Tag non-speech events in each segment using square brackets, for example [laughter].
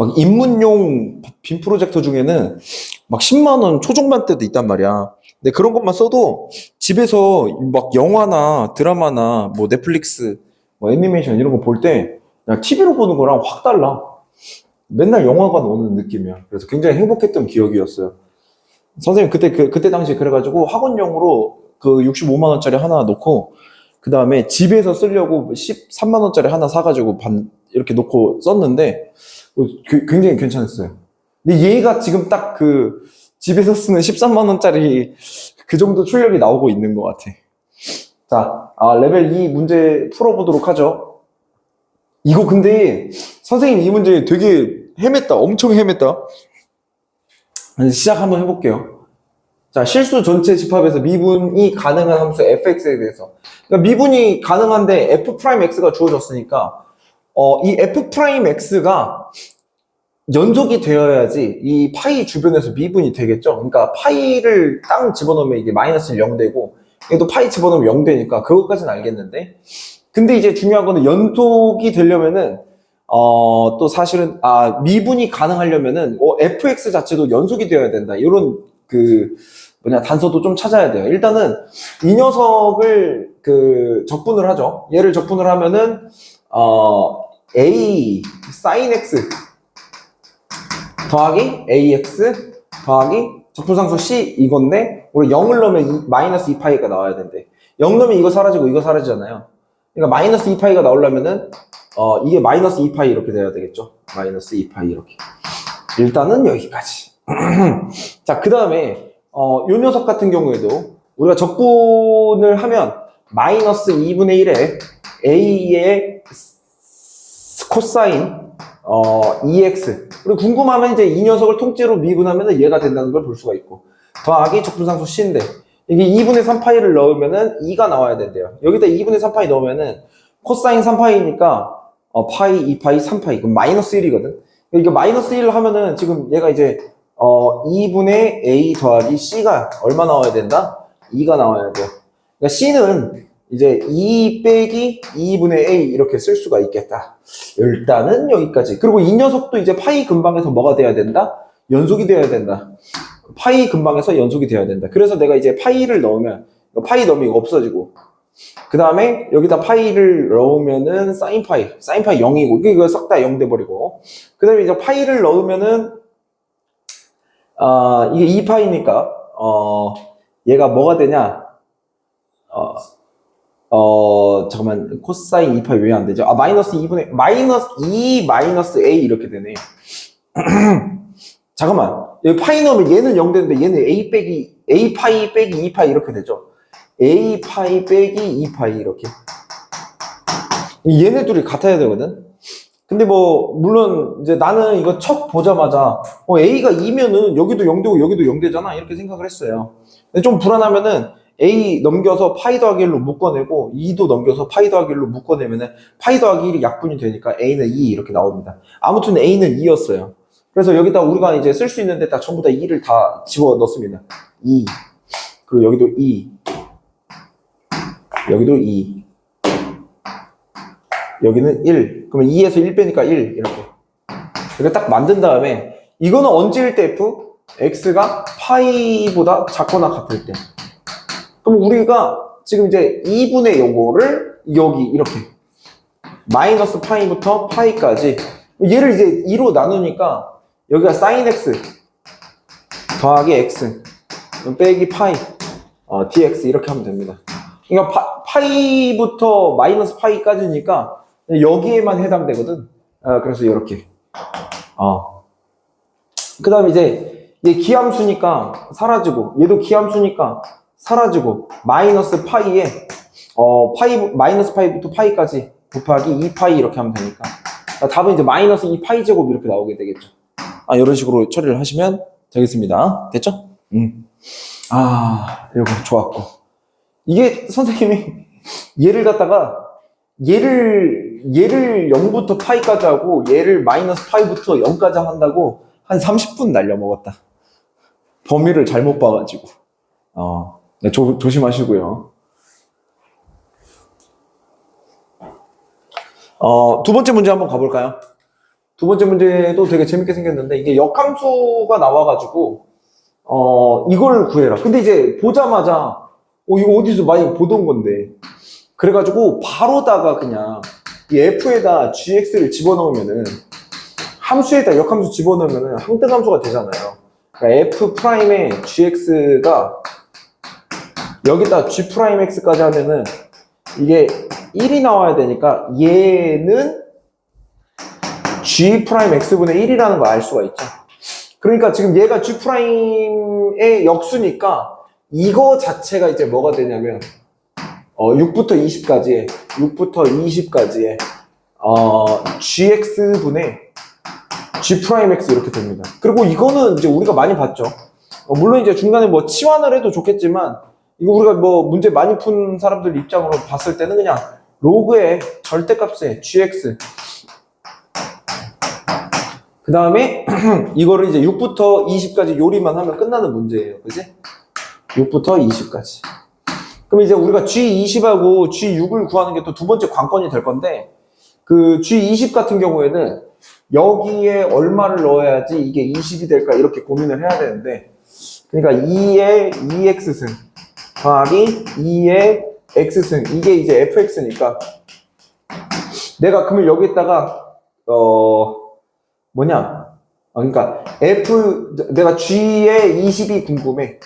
막 입문용 빔 프로젝터 중에는 막 10만 원 초중반대도 있단 말이야. 근데 그런 것만 써도 집에서 막 영화나 드라마나 뭐 넷플릭스, 뭐 애니메이션 이런 거 볼 때 그냥 TV로 보는 거랑 확 달라. 맨날 영화관 오는 느낌이야. 그래서 굉장히 행복했던 기억이었어요. 선생님 그때 그, 그때 당시에 그래가지고 학원용으로 그 65만 원짜리 하나 놓고 그 다음에 집에서 쓰려고 13만 원짜리 하나 사가지고 반 이렇게 놓고 썼는데 굉장히 괜찮았어요. 근데 얘가 지금 딱 그 집에서 쓰는 13만 원짜리 그 정도 출력이 나오고 있는 것 같아. 자, 아, 레벨 2 문제 풀어보도록 하죠. 이거 근데 선생님 이 문제 되게 헤맸다. 엄청 헤맸다. 시작 한번 해볼게요. 자, 실수 전체 집합에서 미분이 가능한 함수 fx에 대해서. 그러니까 미분이 가능한데 f 프라임 x가 주어졌으니까 어, 이 f 프라임 x가 연속이 되어야지 이 파이 주변에서 미분이 되겠죠. 그러니까 파이를 땅 집어넣으면 이게 마이너스 0 되고 얘도 파이 집어넣으면 0 되니까 그것까지는 알겠는데 근데 이제 중요한 거는 연속이 되려면은 어, 또 사실은 아 미분이 가능하려면은 어, fx 자체도 연속이 되어야 된다. 이런 그 뭐냐 단서도 좀 찾아야 돼요. 일단은 이 녀석을 그 적분을 하죠. 얘를 적분을 하면은 어 a sin x 더하기 ax 더하기 적분상수 c 이건데 우리 0을 넣으면 이- 마이너스 2파이가 나와야 된대. 0 넣으면 이거 사라지고 이거 사라지잖아요. 그러니까 마이너스 2파이가 나오려면은 어 이게 마이너스 2파이 이렇게 돼야 되겠죠. 마이너스 2파이 이렇게. 일단은 여기까지. [clears throat] 자, 그 다음에 어, 요 녀석 같은 경우에도 우리가 적분을 하면 마이너스 2분의 1에 a의 코사인 어, 2x 그리고 궁금하면 이제 이 녀석을 통째로 미분하면 얘가 된다는 걸 볼 수가 있고. 더하기 적분상수 c인데 이게 2분의 3파이를 넣으면은 2가 나와야 된대요. 여기다 2분의 3파이 넣으면은 코사인 3파이니까 어, 파이, 2파이, 3파이. 그럼 마이너스 1이거든. 이거 마이너스 1을 하면은 지금 얘가 이제 어, 2분의 a 더하기 c가 얼마 나와야 된다? 2가 나와야 돼요. 그러니까 c는 이제 2 빼기 2분의 a 이렇게 쓸 수가 있겠다 일단은 여기까지. 그리고 이 녀석도 이제 파이 근방에서 뭐가 돼야 된다? 연속이 돼야 된다. 파이 근방에서 연속이 돼야 된다. 그래서 내가 이제 파이를 넣으면, 파이 이거 없어지고, 그 다음에 여기다 파이를 넣으면은 사인 파이, 사인 파이 0이고, 이거 싹다 0 돼버리고, 그 다음에 이제 파이를 넣으면은, 아, 이게 2파이니까, 어, 얘가 뭐가 되냐, 어, 어, 잠깐만, 코사인 2파이 왜 안 되죠? 아, 마이너스 2분의, 마이너스 2 마이너스 a 이렇게 되네. [clears throat] 잠깐만, 여기 파이 넣으면 얘는 0 되는데 얘는 a 빼기, a 파이 빼기 2파이 이렇게 되죠? a 파이 빼기 2파이 이렇게. 얘네 둘이 같아야 되거든? 근데 뭐, 물론, 이제 나는 이거 첫 보자마자, 어, a가 2면은 여기도 0 되고 여기도 0 되잖아. 이렇게 생각을 했어요. 근데 좀 불안하면은, a 넘겨서 파이 더하기 1로 묶어내고 2도 넘겨서 파이 더하기 1로 묶어내면은 파이 더하기 1이 약분이 되니까 a는 2 이렇게 나옵니다. 아무튼 a는 2였어요. 그래서 여기다 우리가 이제 쓸 수 있는 데 다 전부 다 2를 다 집어 넣습니다. 2 그리고 여기도 2 여기도 2 여기는 1 그러면 2에서 1 빼니까 1 이렇게 이렇게 딱 만든 다음에 이거는 언제일 때 f? x가 파이보다 작거나 같을 때 그럼 우리가 지금 이제 2분의 요거를 여기 이렇게 마이너스 파이부터 파이까지 얘를 이제 2로 나누니까 여기가 sin x 더하기 x 빼기 파이 어, dx 이렇게 하면 됩니다. 그러니까 파, 이부터 마이너스 파이까지니까 여기에만 해당되거든. 어, 그래서 이렇게. 어. 그 다음에 이제 얘 기함수니까 사라지고 얘도 기함수니까 사라지고 마이너스 파이에 어 파이 마이너스 파이부터 파이까지 곱하기 2파이 이렇게 하면 되니까 아, 답은 이제 마이너스 2파이 제곱 이렇게 나오게 되겠죠. 아 이런 식으로 처리를 하시면 되겠습니다. 됐죠? 음. 아 이거 좋았고 이게 선생님이 [laughs] 얘를 갖다가 얘를 얘를 0부터 파이까지 하고 얘를 마이너스 파이부터 0까지 한다고 한 30분 날려 먹었다. 범위를 잘못 봐가지고. 어, 네, 조, 조심하시고요. 어, 두 번째 문제 한번 가볼까요? 두 번째 문제도 되게 재밌게 생겼는데 이게 역함수가 나와가지고 어 이걸 구해라. 근데 이제 보자마자 어 이거 어디서 많이 보던 건데 그래가지고 바로다가 그냥 이 f에다 gx를 집어넣으면은 함수에다 역함수 집어넣으면은 항등함수가 되잖아요. 그러니까 f 프라임의 gx가 여기다 g 프라임 x까지 하면은 이게 1이 나와야 되니까 얘는 g 프라임 x분의 1이라는 걸 알 수가 있죠. 그러니까 지금 얘가 g 프라임의 역수니까 이거 자체가 이제 뭐가 되냐면 어 6부터 20까지의 6부터 20까지의 어 gx분의 g 프라임 x 이렇게 됩니다. 그리고 이거는 이제 우리가 많이 봤죠. 어, 물론 이제 중간에 뭐 치환을 해도 좋겠지만 이거 우리가 뭐 문제 많이 푼 사람들 입장으로 봤을 때는 그냥 로그의 절대값의 gx 그 다음에 [clears throat] 이거를 이제 6부터 20까지 요리만 하면 끝나는 문제예요. 그지? 6부터 20까지. 그럼 이제 우리가 G20하고 G6을 구하는 게 또 두 번째 관건이 될 건데 그 G20 같은 경우에는 여기에 얼마를 넣어야지 이게 20이 될까 이렇게 고민을 해야 되는데 그러니까 2의 2x승 더하기 2의 x승 이게 이제 fx니까. 내가 그러면 여기에다가 어 뭐냐? 아, 그러니까 f 내가 g의 20이 궁금해.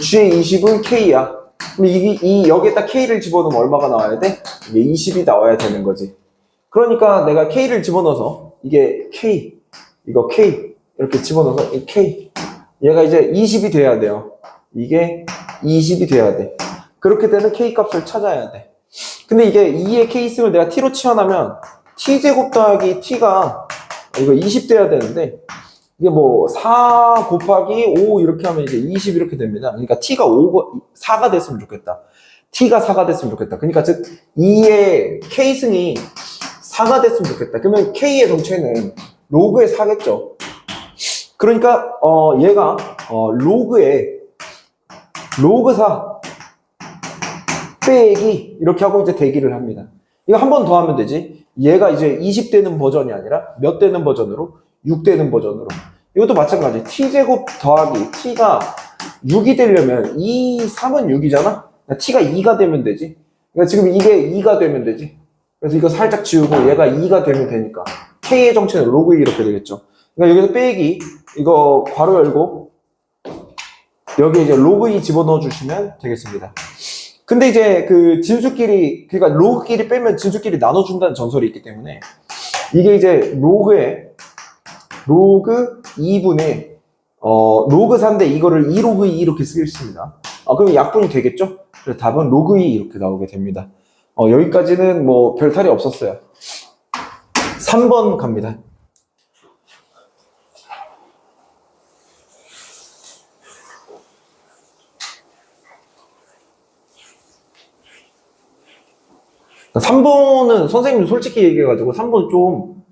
g의 20은 k야. 그럼 이, 이 여기에다 k를 집어넣으면 얼마가 나와야 돼? 이게 20이 나와야 되는 거지. 그러니까 내가 k를 집어넣어서 이게 k 이거 k 이렇게 집어넣어서 이 k. 얘가 이제 20이 돼야 돼요 이게 20이 돼야 돼 그렇게 되는 k 값을 찾아야 돼 근데 이게 2의 k승을 내가 t로 치환하면 t제곱 더하기 t가 이거 20 돼야 되는데 이게 뭐 4 곱하기 5 이렇게 하면 이제 20 이렇게 됩니다. 그러니까 t가 5, 4가 됐으면 좋겠다. t가 4가 됐으면 좋겠다. 그러니까 즉 2의 k승이 4가 됐으면 좋겠다. 그러면 k의 정체는 로그의 4겠죠. 그러니까 어 얘가 어 로그의 로그 4 빼기 이렇게 하고 이제 대기를 합니다. 이거 한 번 더 하면 되지. 얘가 이제 20 되는 버전이 아니라 몇 되는 버전으로? 6 되는 버전으로. 이것도 마찬가지. t제곱 더하기 t가 6이 되려면 이 3은 6이잖아? t가 2가 되면 되지. 그러니까 지금 이게 2가 되면 되지. 그래서 이거 살짝 지우고 얘가 2가 되면 되니까 k의 정체는 로그 2 이렇게 되겠죠. 그러니까 여기서 빼기 이거 괄호 열고 여기 이제 로그 2 집어넣어 주시면 되겠습니다. 근데 이제 그 진수끼리 그러니까 로그끼리 빼면 진수끼리 나눠준다는 전설이 있기 때문에 이게 이제 로그에 로그 2분의 어 로그 4인데 이거를 2 로그 2 이렇게 쓰겠습니다. 어, 그럼 약분이 되겠죠? 그래서 답은 로그 2 이렇게 나오게 됩니다. 어, 여기까지는 뭐 별 탈이 없었어요. 3번 갑니다. 그러니까 3번은 선생님 솔직히 얘기해가지고 3번 좀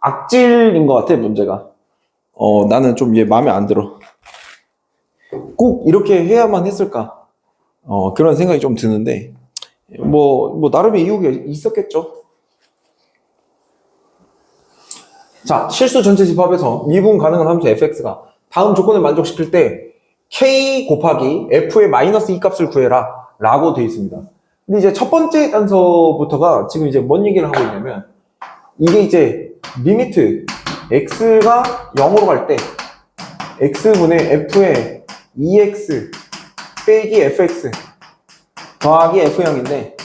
악질인 것 같아 문제가. 어 나는 좀 얘 마음에 안 들어. 꼭 이렇게 해야만 했을까? 어 그런 생각이 좀 드는데 뭐, 뭐 나름의 이유가 있었겠죠. 자 실수 전체 집합에서 미분 가능한 함수 fx가 다음 조건을 만족시킬 때 k 곱하기 f의 마이너스 2 값을 구해라 라고 되어 있습니다 근데 이제 첫 번째 단서부터가 지금 이제 뭔 얘기를 하고 있냐면 이게 이제 리미트 x가 0으로 갈 때 x분의 f의 2x 빼기 fx 더하기 f0인데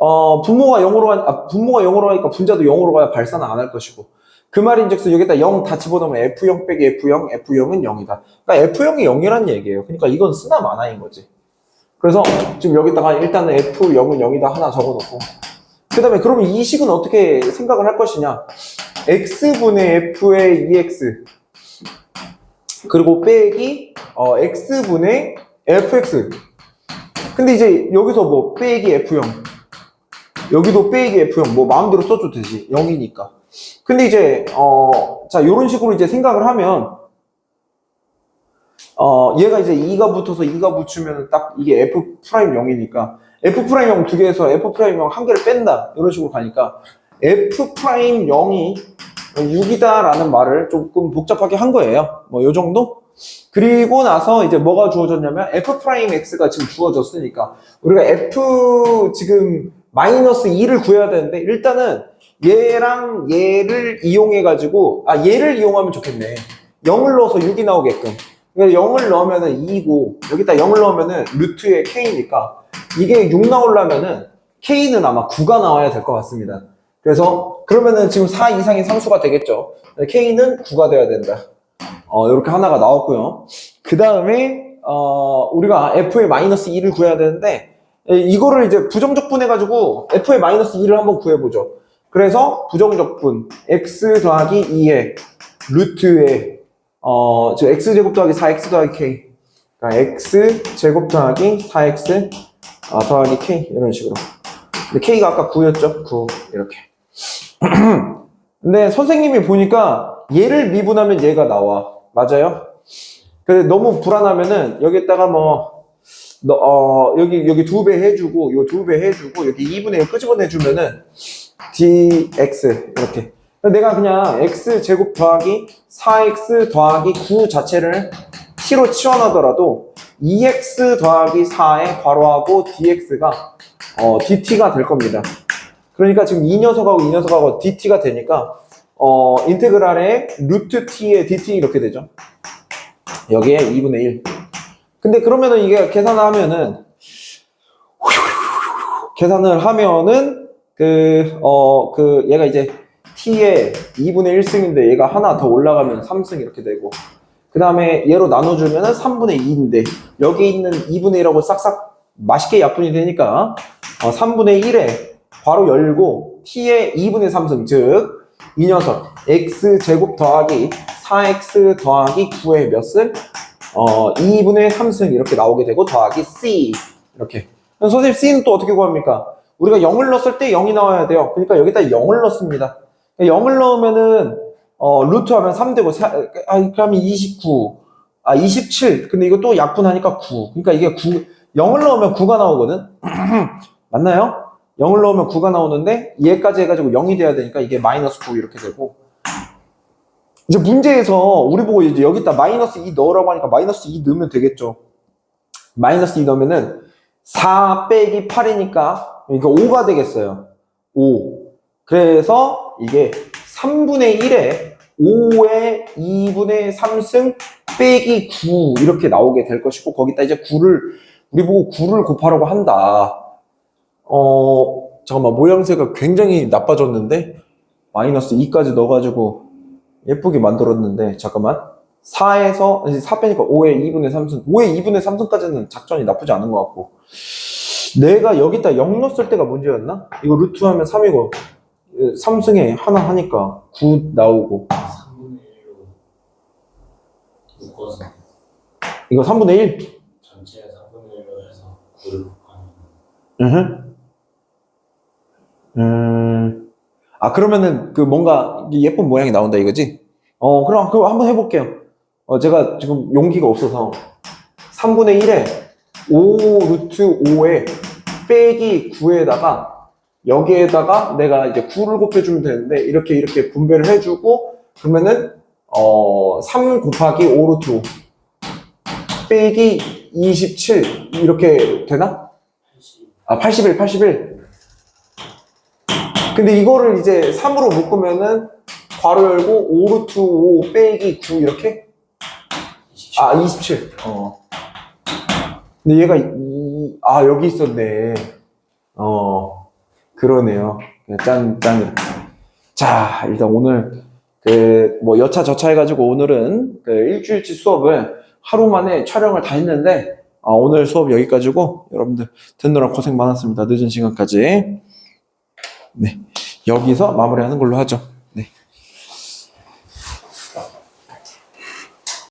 어 분모가 0으로 가, 아, 분모가 0으로 가니까 분자도 0으로 가야 발산은 안 할 것이고 그 말인즉슨 여기다 0 다 집어넣으면 f0 빼기 f0 f0은 0이다. 그러니까 f0이 0이란 얘기예요. 그러니까 이건 쓰나 마나인 거지 그래서 지금 여기다가 일단은 F0은 0이다 하나 적어놓고. 그 다음에 그러면 이 식은 어떻게 생각을 할 것이냐? X분의 F의 2X 그리고 빼기 어, X분의 FX 근데 이제 여기서 뭐 빼기 F0 여기도 빼기 F0 뭐 마음대로 써도 되지. 0이니까. 근데 이제 어, 자 이런 식으로 이제 생각을 하면 어, 얘가 이제 2가 붙어서 2가 붙으면 딱 이게 F 프라임 0이니까 F 프라임 0 두 개에서 F 프라임 0 한 개를 뺀다. 이런 식으로 가니까 f 프라임 0이 6이다라는 말을 조금 복잡하게 한 거예요. 뭐 요 정도? 그리고 나서 이제 뭐가 주어졌냐면 f 프라임 x가 지금 주어졌으니까 우리가 f 지금 마이너스 2를 구해야 되는데 일단은 얘랑 얘를 이용해 가지고 아 얘를 이용하면 좋겠네. 0을 넣어서 6이 나오게끔. 그러니까 0을 넣으면은 2고 여기다 0을 넣으면은 루트의 k니까 이게 6 나오려면은 k는 아마 9가 나와야 될 것 같습니다. 그래서 그러면은 지금 4 이상의 상수가 되겠죠. k는 9가 돼야 된다. 어, 이렇게 하나가 나왔고요. 그 다음에 어, 우리가 f의 마이너스 2를 구해야 되는데 에, 이거를 이제 부정적분 해가지고 f의 마이너스 2를 한번 구해보죠. 그래서 부정적분 x 더하기 2의 루트의 어, 저 x제곱 더하기 4x 더하기 k. 그러니까 x 제곱 더하기 4x 아, 더하기 k. 이런 식으로. 근데 k가 아까 9였죠? 9 이렇게. [clears throat] 근데 선생님이 보니까 얘를 미분하면 얘가 나와. 맞아요? 근데 너무 불안하면은 여기다가 뭐 너, 어, 여기 여기 두 배 해주고 요 두 배 해주고 여기 2분의 1 끄집어내주면은 dx 이렇게 내가 그냥 x 제곱 더하기 4x 더하기 9 자체를 t로 치환하더라도 2x 더하기 4의 괄호하고 dx가 어, dt가 될 겁니다. 그러니까 지금 이 녀석하고 이 녀석하고 dt가 되니까 어, 인테그랄의 루트 t의 dt 이렇게 되죠. 여기에 2분의 1. 근데 그러면은 이게 계산을 하면은 계산을 하면은 그, 어, 그, 얘가 이제 t의 2분의 1승인데 얘가 하나 더 올라가면 3승 이렇게 되고 그 다음에 얘로 나눠주면 은 3분의 2인데 여기 있는 2분의 1하고 싹싹 맛있게 약분이 되니까 어, 3분의 1에 바로 열고 t의 2분의 3승 즉 이 녀석 x 제곱 더하기 4x 더하기 9의 몇을 어 2분의 3승 이렇게 나오게 되고 더하기 c 이렇게. 선생님 c는 또 어떻게 구합니까? 우리가 0을 넣었을 때 0이 나와야 돼요. 그러니까 여기다 0을 넣습니다 0을 넣으면은 어 루트 하면 3되고 아 그러면 29 아 27 근데 이거 또 약분하니까 9 그러니까 이게 9 0을 넣으면 9가 나오거든? [clears throat] 맞나요? 0을 넣으면 9가 나오는데 얘까지 해가지고 0이 돼야 되니까 이게 마이너스 9 이렇게 되고. 이제 문제에서 우리 보고 이제 여기다 마이너스 2 넣으라고 하니까 마이너스 2 넣으면 되겠죠. 마이너스 2 넣으면은 4 빼기 8이니까 이거 5가 되겠어요. 5 그래서 이게 3분의 1에 5의 2분의 3승 빼기 9 이렇게 나오게 될 것이고 거기다 이제 9를 우리 보고 9를 곱하라고 한다 어, 잠깐만, 모양새가 굉장히 나빠졌는데, 마이너스 2까지 넣어가지고, 예쁘게 만들었는데, 잠깐만. 4에서, 4 빼니까 5의 2분의 3승. 5의 2분의 3승까지는 작전이 나쁘지 않은 것 같고. 내가 여기다 0 넣었을 때가 문제였나? 이거 루트 하면 3이고, 3승에 하나 하니까 9 나오고. 3분의 1로 묶어서 이거 3분의 1? 전체 3분의 1로 해서 9를 곱하면 음. 음. 아, 그러면은, 그 뭔가 예쁜 모양이 나온다 이거지? 어, 그럼 그거 한번 해볼게요. 어, 제가 지금 용기가 없어서. 3분의 1에 5 루트 5에 빼기 9에다가 여기에다가 내가 이제 9를 곱해주면 되는데 이렇게 이렇게 분배를 해주고 그러면은 어, 3 곱하기 5 루트 5 빼기 27 이렇게 되나? 80 아, 81, 81. 근데 이거를 이제 3으로 묶으면은 괄호 열고 5 루트 5 빼기 9 이렇게? 27 아, 27. 어. 근데 얘가 이, 아, 여기 있었네. 어, 그러네요. 짠, 짠. 이렇게. 자, 일단 오늘 그 뭐 여차 저차 해가지고 오늘은 그 일주일치 수업을 하루 만에 촬영을 다 했는데 아, 오늘 수업 여기까지고 여러분들 듣느라 고생 많았습니다. 늦은 시간까지. 네. 여기서 마무리하는 걸로 하죠.